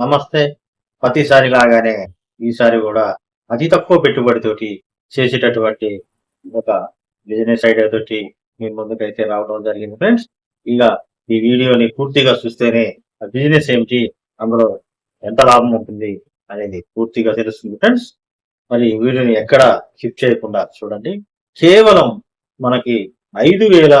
నమస్తే. ప్రతిసారి లాగానే ఈసారి కూడా అతి తక్కువ పెట్టుబడితోటి చేసేటటువంటి ఒక బిజినెస్ ఐడియా తోటి మీ ముందుకైతే రావడం జరిగింది. ఫ్రెండ్స్ ఇక ఈ వీడియోని పూర్తిగా చూస్తేనే ఆ బిజినెస్ ఏమిటి అందులో ఎంత లాభం ఉంటుంది అనేది పూర్తిగా తెలుస్తుంది. ఫ్రెండ్స్ మరి ఈ వీడియోని ఎక్కడ స్కిప్ చేయకుండా చూడండి. కేవలం మనకి ఐదు వేల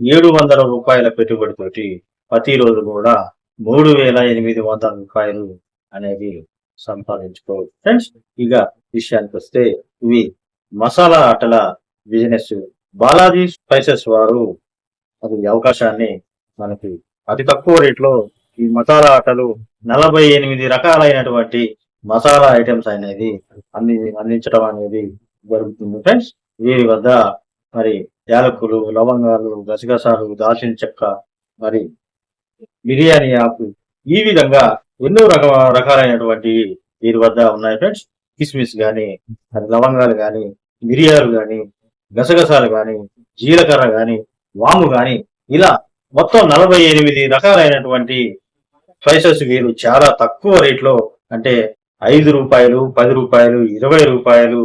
ఏడు వందల రూపాయల పెట్టుబడితోటి ప్రతిరోజు కూడా మూడు వేల ఎనిమిది వందల రూపాయలు అనేది సంపాదించుకోవచ్చు ఫ్రెండ్స్ ఇక విషయానికి వస్తే ఇవి మసాలా ఆటల బిజినెస్. బాలాజీ స్పైసెస్ వారు అది అవకాశాన్ని మనకి అతి తక్కువ రేట్లో ఈ మసాలా ఆటలు నలభై ఎనిమిది రకాలైనటువంటి మసాలా ఐటమ్స్ అనేది అంది అందించడం అనేది జరుగుతుంది. ఫ్రెండ్స్ వీరి వద్ద మరి యాలకులు లవంగాలు గసగసాలు దాల్చిన చెక్క మరి బిర్యానీ ఆకు ఈ విధంగా ఎన్నో రక రకాలైనటువంటి వీరి వద్ద ఉన్నాయి ఫ్రెండ్స్. కిస్మిస్ కానీ లవంగాలు కానీ మిరియాలు కానీ గసగసాలు కానీ జీలకర్ర కానీ వాము కానీ ఇలా మొత్తం నలభై ఎనిమిది రకాలైనటువంటి స్పైసెస్ వీరు చాలా తక్కువ రేట్లో అంటే ఐదు రూపాయలు పది రూపాయలు ఇరవై రూపాయలు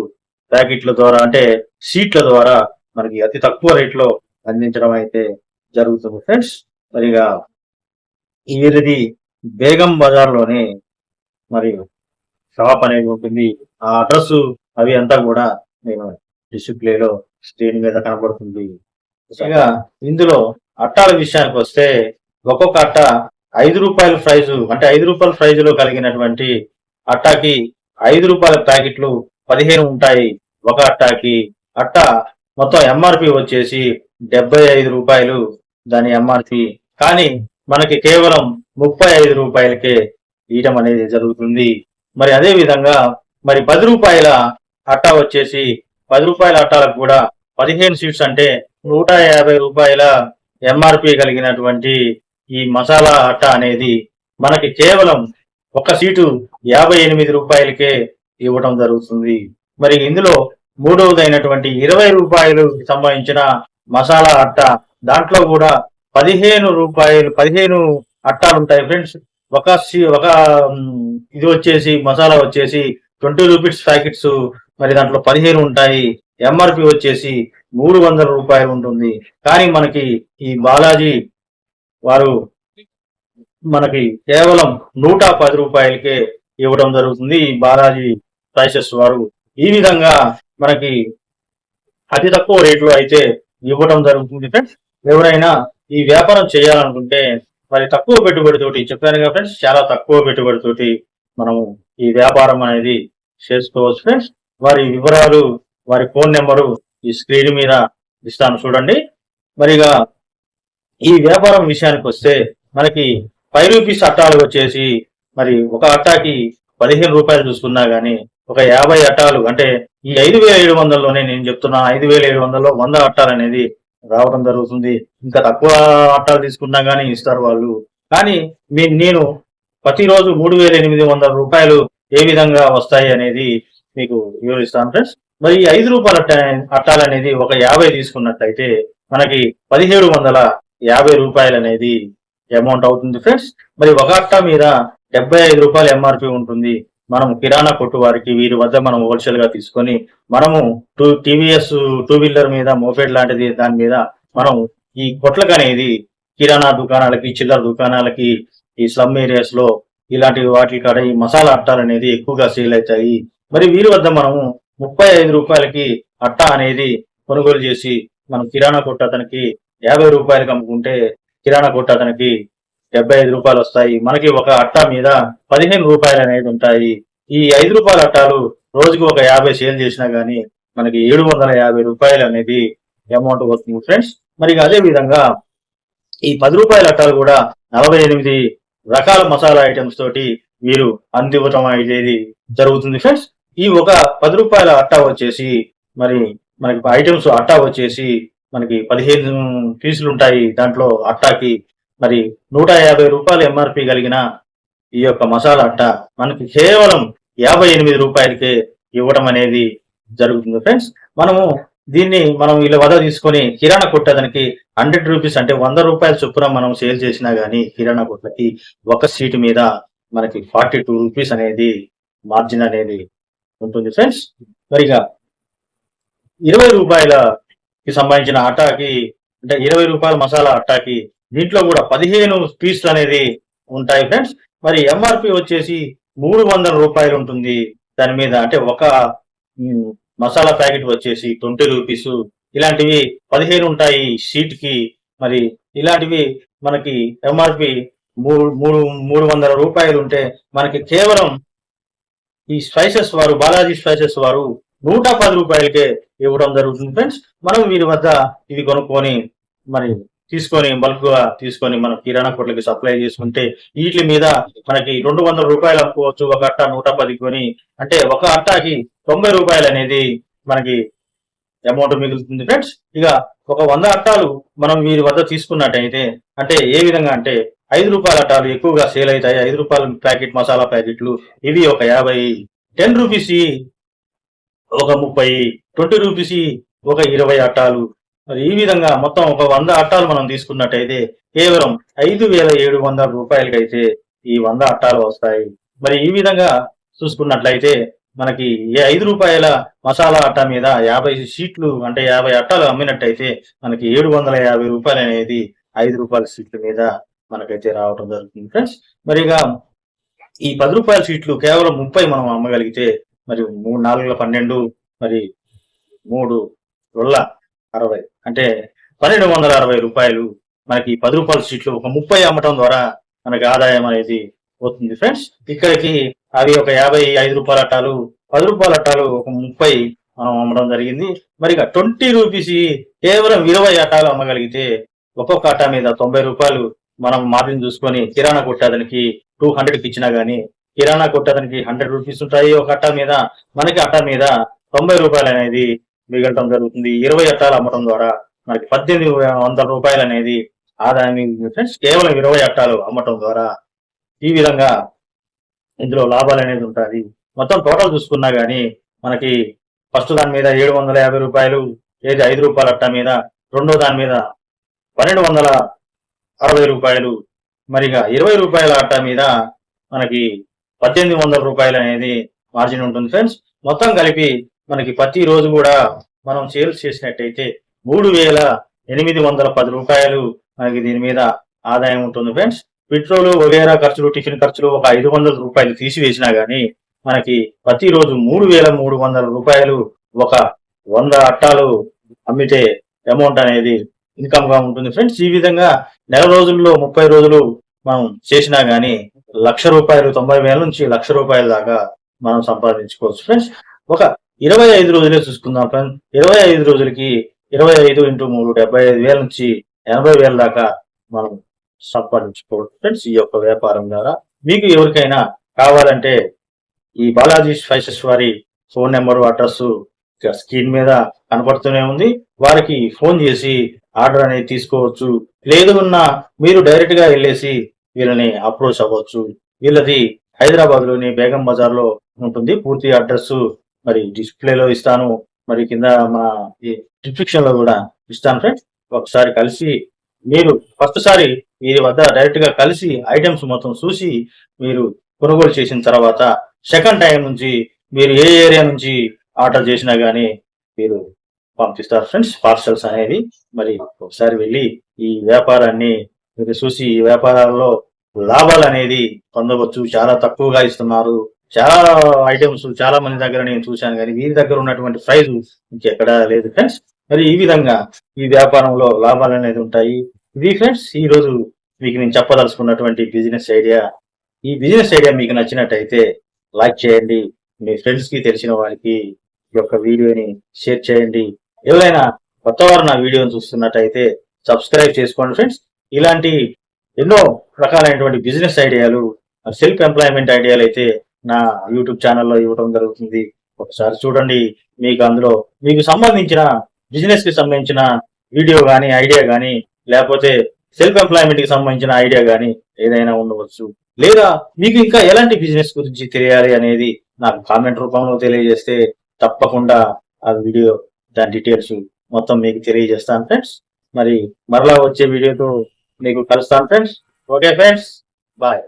ప్యాకెట్ల ద్వారా అంటే సీట్ల ద్వారా మనకి అతి తక్కువ రేట్లో అందించడం అయితే జరుగుతుంది ఫ్రెండ్స్. మరిగా ఈరిది బేగం బజార్ మరియు షాప్ అనేది ఉంటుంది. ఆ అడ్రస్ అవి అంతా కూడా నేను డిస్ప్లేలో స్క్రీన్ మీద కనబడుతుంది. ఇక ఇందులో అట్టాల విషయానికి వస్తే ఒక్కొక్క అట్ట ఐదు రూపాయల ప్రైజు అంటే ఐదు రూపాయల ప్రైజ్లో కలిగినటువంటి అట్టాకి ఐదు రూపాయల ప్యాకెట్లు పదిహేను ఉంటాయి. ఒక అట్టాకి అట్ట మొత్తం ఎంఆర్పి వచ్చేసి డెబ్బై ఐదు రూపాయలు దాని ఎంఆర్పి కానీ మనకి కేవలం ముప్పై ఐదు రూపాయలకే ఇయటం అనేది జరుగుతుంది. మరి అదే విధంగా మరి పది రూపాయల అట్టా వచ్చేసి పది రూపాయల అట్టాలకు కూడా పదిహేను సీట్స్ అంటే నూట యాభై రూపాయల ఎంఆర్పి కలిగినటువంటి ఈ మసాలా అట్ట అనేది మనకి కేవలం ఒక సీటు యాభై ఎనిమిది రూపాయలకే ఇవ్వడం జరుగుతుంది. మరి ఇందులో మూడవదైనటువంటి ఇరవై రూపాయలు సంబంధించిన మసాలా అట్ట దాంట్లో కూడా పదిహేను రూపాయలు పదిహేను అట్టాలు ఉంటాయి ఫ్రెండ్స్. ఒక సి- ఒక ఇది వచ్చేసి మసాలా వచ్చేసి ట్వంటీ రూపీస్ ప్యాకెట్స్ మరి దాంట్లో పదిహేను ఉంటాయి. ఎంఆర్పి వచ్చేసి మూడు వందల రూపాయలు ఉంటుంది. కానీ మనకి ఈ బాలాజీ వారు మనకి కేవలం నూట పది రూపాయలకే ఇవ్వడం జరుగుతుంది ఈ బాలాజీ ప్రైసెస్ వారు. ఈ విధంగా మనకి అతి తక్కువ రేట్లో అయితే ఇవ్వడం జరుగుతుంది ఫ్రెండ్స్. ఎవరైనా ఈ వ్యాపారం చేయాలనుకుంటే మరి తక్కువ పెట్టుబడితోటి చెప్పాను కదా ఫ్రెండ్స్ చాలా తక్కువ పెట్టుబడితోటి మనము ఈ వ్యాపారం అనేది చేసుకోవచ్చు ఫ్రెండ్స్. వారి వివరాలు వారి ఫోన్ నెంబరు ఈ స్క్రీన్ మీద ఇస్తాను చూడండి. మరిగా ఈ వ్యాపారం విషయానికి వస్తే మనకి ఫైవ్ రూపీస్ అట్టాలు వచ్చేసి మరి ఒక అట్టాకి పదిహేను రూపాయలు చూసుకున్నా గానీ ఒక యాభై అట్టాలు అంటే ఈ ఐదు వేల ఏడు వందల్లోనే నేను చెప్తున్నా ఐదు వేల ఏడు వందల్లో వంద అట్టాలు అనేది రావడం జరుగుతుంది. ఇంకా తక్కువ అట్టాలు తీసుకున్నా కానీ ఇస్తారు వాళ్ళు. కానీ మీ నేను ప్రతిరోజు మూడు వేల ఎనిమిది వందల రూపాయలు ఏ విధంగా వస్తాయి అనేది మీకు వివరిస్తాను ఫ్రెండ్స్. మరి ఈ ఐదు రూపాయల అట్టాలు అనేది ఒక యాభై తీసుకున్నట్లయితే మనకి పదిహేడు వందల యాభై రూపాయలు అనేది అమౌంట్ అవుతుంది ఫ్రెండ్స్. మరి ఒక అట్ట మీద డెబ్బై ఐదు రూపాయలు ఎంఆర్పి ఉంటుంది. మనం కిరాణా కొట్టు వారికి వీరి వద్ద మనం హోల్సేల్గా తీసుకొని మనము టూ టీవీఎస్ టూ వీలర్ మీద మోపెడ్ లాంటిది దాని మీద మనం ఈ కొట్లకు అనేది కిరాణా దుకాణాలకి చిల్లర దుకాణాలకి ఈ స్లమ్ ఏరియాస్లో ఇలాంటి వాటి కాడ ఈ మసాలా అట్టాలు అనేది ఎక్కువగా సేల్ అవుతాయి. మరి వీరి వద్ద మనము ముప్పై ఐదు రూపాయలకి అట్ట అనేది కొనుగోలు చేసి మనం కిరాణా కొట్టు అతనికి యాభై రూపాయలకి అమ్ముకుంటే కిరాణా కొట్టు అతనికి డెబ్బై ఐదు రూపాయలు వస్తాయి. మనకి ఒక అట్ట మీద పదిహేను రూపాయలు అనేది ఉంటాయి. ఈ ఐదు రూపాయల అట్టాలు రోజుకి ఒక యాభై సేల్ చేసినా గానీ మనకి ఏడు వందల యాభై రూపాయలు అనేది అమౌంట్ వస్తుంది ఫ్రెండ్స్ మరి అదే విధంగా ఈ పది రూపాయల అట్టాలు కూడా నలభై ఎనిమిది రకాల మసాలా ఐటమ్స్ తోటి వీరు అందివ్వటం అనేది జరుగుతుంది ఫ్రెండ్స్ ఈ ఒక పది రూపాయల అట్టా వచ్చేసి మరి మనకి ఐటమ్స్ అట్టా వచ్చేసి మనకి పదిహేను పీసులు ఉంటాయి దాంట్లో అట్టాకి మరి నూట యాభై రూపాయలు ఎంఆర్పి కలిగిన ఈ యొక్క మసాలా అట్ట మనకి కేవలం యాభై ఎనిమిది రూపాయలకే ఇవ్వడం అనేది జరుగుతుంది ఫ్రెండ్స్. మనము దీన్ని మనం ఇలా వద తీసుకొని కిరాణా కొట్టడానికి హండ్రెడ్ రూపీస్ అంటే వంద రూపాయల చొప్పున మనం సేల్ చేసినా గానీ కిరాణా కొట్లకి ఒక సీటు మీద మనకి ఫార్టీ టూ రూపీస్ అనేది మార్జిన్ అనేది ఉంటుంది ఫ్రెండ్స్. మరిగా ఇరవై రూపాయలకి సంబంధించిన ఆటాకి అంటే ఇరవై రూపాయల మసాలా అట్టాకి దీంట్లో కూడా పదిహేను పీస్లు అనేది ఉంటాయి ఫ్రెండ్స్. మరి ఎంఆర్పి వచ్చేసి మూడు వందల రూపాయలు ఉంటుంది. దాని మీద అంటే ఒక మసాలా ప్యాకెట్ వచ్చేసి ట్వంటీ రూపీస్. ఇలాంటివి పదిహేను ఉంటాయి షీట్కి మరి ఇలాంటివి మనకి ఎంఆర్పి మూడు మూడు మూడు వందల రూపాయలు ఉంటే మనకి కేవలం ఈ స్పైసెస్ వారు బాలాజీ స్పైసెస్ వారు నూట పది రూపాయలకే ఇవ్వడం జరుగుతుంది ఫ్రెండ్స్. మనం వీరి వద్ద ఇవి కొనుక్కొని మరి తీసుకొని బల్క్గా తీసుకొని మనం కిరాణా కొట్లకి సప్లై చేసుకుంటే వీటి మీద మనకి రెండు వందల రూపాయలు అమ్ముకోవచ్చు ఒక అట్ట నూట పది కొని. అంటే ఒక అట్టాకి తొంభై రూపాయలు అనేది మనకి అమౌంట్ మిగులుతుంది ఫ్రెండ్స్. ఇక ఒక వంద అట్టాలు మనం వీరి వద్ద తీసుకున్నట్టయితే అంటే ఏ విధంగా అంటే ఐదు రూపాయల అట్టాలు ఎక్కువగా సేల్ అవుతాయి. ఐదు రూపాయల ప్యాకెట్ మసాలా ప్యాకెట్లు ఇవి ఒక యాభై. టెన్ రూపీస్ ఒక ముప్పై. ట్వంటీ రూపీస్ ఒక ఇరవై అట్టాలు. మరి ఈ విధంగా మొత్తం ఒక వంద అట్టాలు మనం తీసుకున్నట్టయితే కేవలం ఐదు వేల ఏడు వందల రూపాయలకైతే ఈ వంద అట్టాలు వస్తాయి. మరి ఈ విధంగా చూసుకున్నట్లయితే మనకి ఏ ఐదు రూపాయల మసాలా అట్ట మీద యాభై సీట్లు అంటే యాభై అట్టాలు అమ్మినట్టయితే మనకి ఏడు వందల యాభై రూపాయలు అనేది ఐదు రూపాయల సీట్ల మీద మనకైతే రావడం జరుగుతుంది ఫ్రెండ్స్. మరి ఇక ఈ పది రూపాయల సీట్లు కేవలం ముప్పై మనం అమ్మగలిగితే మరి మూడు నాలుగుల పన్నెండు మరి మూడు రొల్ల అరవై. అంటే పన్నెండు వందల అరవై రూపాయలు మనకి పది రూపాయల షీట్లు ఒక ముప్పై అమ్మటం ద్వారా మనకి ఆదాయం అనేది పోతుంది. ఫ్రెండ్స్ ఇక్కడికి అవి ఒక యాభై ఐదు రూపాయల అట్టాలు పది రూపాయల అట్టాలు ఒక ముప్పై మనం అమ్మడం జరిగింది. మరి ఇక ట్వంటీ రూపీస్ కేవలం ఇరవై అట్టాలు అమ్మగలిగితే ఒక్కొక్క అట్టా మీద తొంభై రూపాయలు మనం మార్జిన్ చూసుకొని కిరాణా కొట్టేదానికి టూ హండ్రెడ్కి ఇచ్చినా గానీ కిరాణా కొట్టేదానికి హండ్రెడ్ రూపీస్ ఉంటాయి. ఒక అట్టా మీద మనకి అట్టా మీద తొంభై రూపాయలు అనేది మిగలటం జరుగుతుంది. ఇరవై అట్టాలు అమ్మటం ద్వారా మనకి పద్దెనిమిది వందల రూపాయలు అనేది ఆదాయం ఫ్రెండ్స్ కేవలం ఇరవై అట్టాలు అమ్మటం ద్వారా ఈ విధంగా ఇందులో లాభాలు అనేది ఉంటుంది మొత్తం టోటల్ చూసుకున్నా కానీ మనకి ఫస్ట్ దాని మీద ఏడు వందల యాభై రూపాయలు ఏది ఐదు రూపాయల అట్ట మీద రెండో దాని మీద పన్నెండు వందల అరవై రూపాయలు. మరిగా ఇరవై రూపాయల అట్ట మీద మనకి పద్దెనిమిది వందల రూపాయలు అనేది మార్జిన్ ఉంటుంది. ఫ్రెండ్స్ మొత్తం కలిపి మనకి ప్రతి రోజు కూడా మనం సేల్స్ చేసినట్టయితే మూడు వేల ఎనిమిది వందల పది రూపాయలు మనకి దీని మీద ఆదాయం ఉంటుంది. ఫ్రెండ్స్ పెట్రోల్ వగేరా ఖర్చులు టిఫిన్ ఖర్చులు ఒక ఐదు వందల రూపాయలు తీసివేసినా గానీ మనకి ప్రతిరోజు మూడు వేల మూడు వందల రూపాయలు ఒక వంద అట్టాలు అమ్మితే అమౌంట్ అనేది ఇన్కమ్గా ఉంటుంది. ఫ్రెండ్స్ ఈ విధంగా నెల రోజుల్లో ముప్పై రోజులు మనం చేసినా గానీ లక్ష రూపాయలు తొంభై వేల నుంచి లక్ష రూపాయల దాకా మనం సంపాదించుకోవచ్చు. ఫ్రెండ్స్ ఒక ఇరవై ఐదు రోజులే చూసుకుందాం ఫ్రెండ్స్ ఇరవై ఐదు రోజులకి ఇరవై ఐదు ఇంటూ మూడు డెబ్బై ఐదు వేల నుంచి ఎనభై వేల దాకా మనం సంపాదించుకోవచ్చు. ఫ్రెండ్స్ ఈ యొక్క వ్యాపారం ద్వారా మీకు ఎవరికైనా కావాలంటే ఈ బాలాజీ స్పైసెస్ వారి ఫోన్ నెంబర్ అడ్రస్ స్క్రీన్ మీద కనపడుతూనే ఉంది. వారికి ఫోన్ చేసి ఆర్డర్ అనేది తీసుకోవచ్చు. లేదు ఉన్న మీరు డైరెక్ట్గా వెళ్ళేసి వీళ్ళని అప్రోచ్ అవ్వచ్చు. వీళ్ళది హైదరాబాద్లోని బేగం బజార్లో ఉంటుంది. పూర్తి అడ్రస్ మరి డిస్ప్లేలో ఇస్తాను. మరి కింద మా డిస్క్రిప్షన్లో కూడా ఇస్తాను ఫ్రెండ్స్ ఒకసారి కలిసి మీరు ఫస్ట్ సారి వీరి వద్ద డైరెక్ట్గా కలిసి ఐటమ్స్ మొత్తం చూసి మీరు కొనుగోలు చేసిన తర్వాత సెకండ్ టైం నుంచి మీరు ఏ ఏరియా నుంచి ఆర్డర్ చేసినా గానీ మీరు పంపిస్తారు ఫ్రెండ్స్ పార్సల్స్ అనేది మరి ఒకసారి వెళ్ళి ఈ వ్యాపారాన్ని మీరు చూసి ఈ వ్యాపారాల్లో లాభాలు అనేది పొందవచ్చు. చాలా తక్కువగా ఇస్తున్నారు. చాలా ఐటమ్స్ చాలా మంది దగ్గర నేను చూశాను కానీ వీరి దగ్గర ఉన్నటువంటి ప్రైజ్ ఇంకెక్కడా లేదు ఫ్రెండ్స్. మరి ఈ విధంగా ఈ వ్యాపారంలో లాభాలు అనేది ఉంటాయి. ఇది ఫ్రెండ్స్ ఈ రోజు మీకు నేను చెప్పదలుచుకున్నటువంటి బిజినెస్ ఐడియా ఈ బిజినెస్ ఐడియా మీకు నచ్చినట్టయితే లైక్ చేయండి. మీ ఫ్రెండ్స్కి తెలిసిన వారికి ఈ యొక్క వీడియోని షేర్ చేయండి. ఎవరైనా కొత్త వారు నా వీడియోని చూస్తున్నట్టయితే సబ్స్క్రైబ్ చేసుకోండి ఫ్రెండ్స్. ఇలాంటి ఎన్నో రకాలైనటువంటి బిజినెస్ ఐడియాలు సెల్ఫ్ ఎంప్లాయ్మెంట్ ఐడియాలు అయితే నా యూట్యూబ్ ఛానల్లో ఇవ్వడం జరుగుతుంది. ఒకసారి చూడండి. మీకు అందులో మీకు సంబంధించిన బిజినెస్కి సంబంధించిన వీడియో కానీ ఐడియా కానీ లేకపోతే సెల్ఫ్ ఎంప్లాయ్మెంట్కి సంబంధించిన ఐడియా కానీ ఏదైనా ఉండవచ్చు. లేదా మీకు ఇంకా ఎలాంటి బిజినెస్ గురించి తెలియాలి అనేది నాకు కామెంట్ రూపంలో తెలియజేస్తే తప్పకుండా ఆ వీడియో దాని డీటెయిల్స్ మొత్తం మీకు తెలియజేస్తాను ఫ్రెండ్స్ మరి మరలా వచ్చే వీడియోతో మీకు కలుస్తాను ఫ్రెండ్స్ ఓకే ఫ్రెండ్స్ బాయ్